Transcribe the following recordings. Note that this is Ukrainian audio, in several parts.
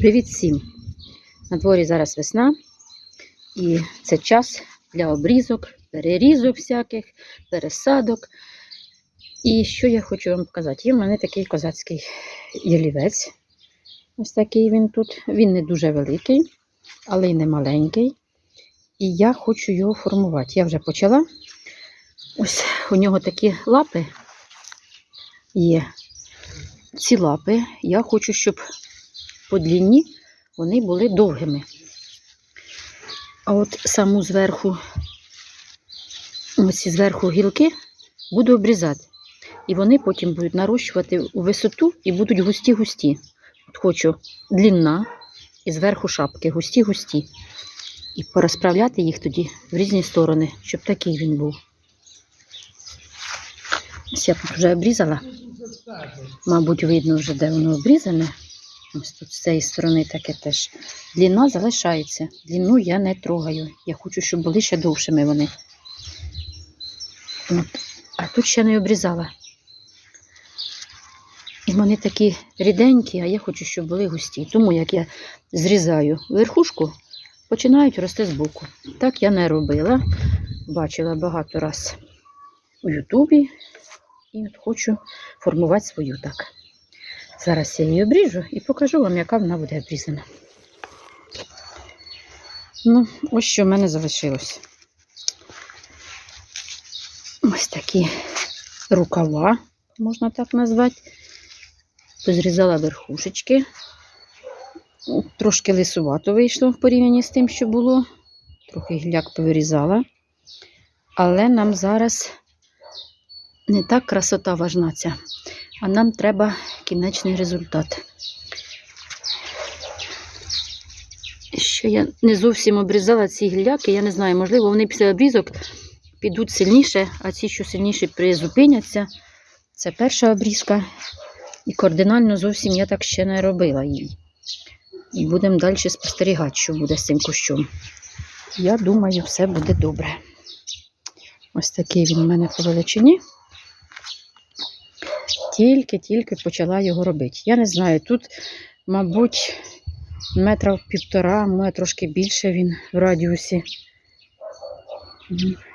Привіт всім! На дворі зараз весна, і це час для обрізок, перерізок всяких, пересадок. І що я хочу вам показати? Є в мене такий козацький ялівець. Ось такий він тут. Він не дуже великий, але й не маленький. І я хочу його формувати. Я вже почала. Ось у нього такі лапи є. Ці лапи я хочу, щоб по длині вони були довгими. А от саму зверху, ось зверху гілки буду обрізати. І вони потім будуть нарощувати у висоту і будуть густі-густі. От хочу длинна і зверху шапки, густі-густі. І порозправляти їх тоді в різні сторони, щоб такий він був. Ось я тут вже обрізала. Мабуть, видно вже, де воно обрізане. Ось тут з цієї сторони таке теж. Дліна залишається. Длину я не трогаю. Я хочу, щоб були ще довшими вони. От. А тут ще не обрізала. І вони такі ріденькі, а я хочу, щоб були густі. Тому як я зрізаю верхушку, починають рости збоку. Так я не робила. Бачила багато раз у Ютубі. І от хочу формувати свою так. Зараз я її обріжу і покажу вам, яка вона буде обрізана. Ну, ось що в мене залишилось. Ось такі рукава, можна так назвати. Позрізала верхушечки. Трошки лисувато вийшло в порівнянні з тим, що було. Трохи гілляк повирізала. Але нам зараз не так красота важна ця, а нам треба кінечний результат. Що я не зовсім обрізала ці гілляки, я не знаю, можливо, вони після обрізок підуть сильніше, а ці, що сильніше призупиняться. Це перша обрізка. І кардинально зовсім я так ще не робила її. І будемо далі спостерігати, що буде з цим кущом. Я думаю, все буде добре. Ось такий він у мене по величині. Тільки-тільки почала його робити. Я не знаю, тут, мабуть, метра півтора, може трошки більше він в радіусі.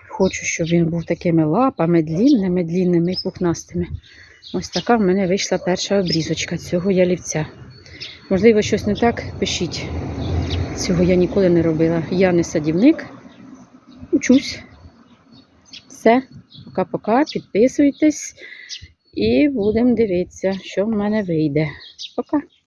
Хочу, щоб він був такими лапами, длінними, длінними і пухнастими. Ось така в мене вийшла перша обрізочка цього ялівця. Можливо, щось не так, пишіть. Цього я ніколи не робила. Я не садівник. Учусь. Все, пока-пока, підписуйтесь і будемо дивитися, що в мене вийде. Пока.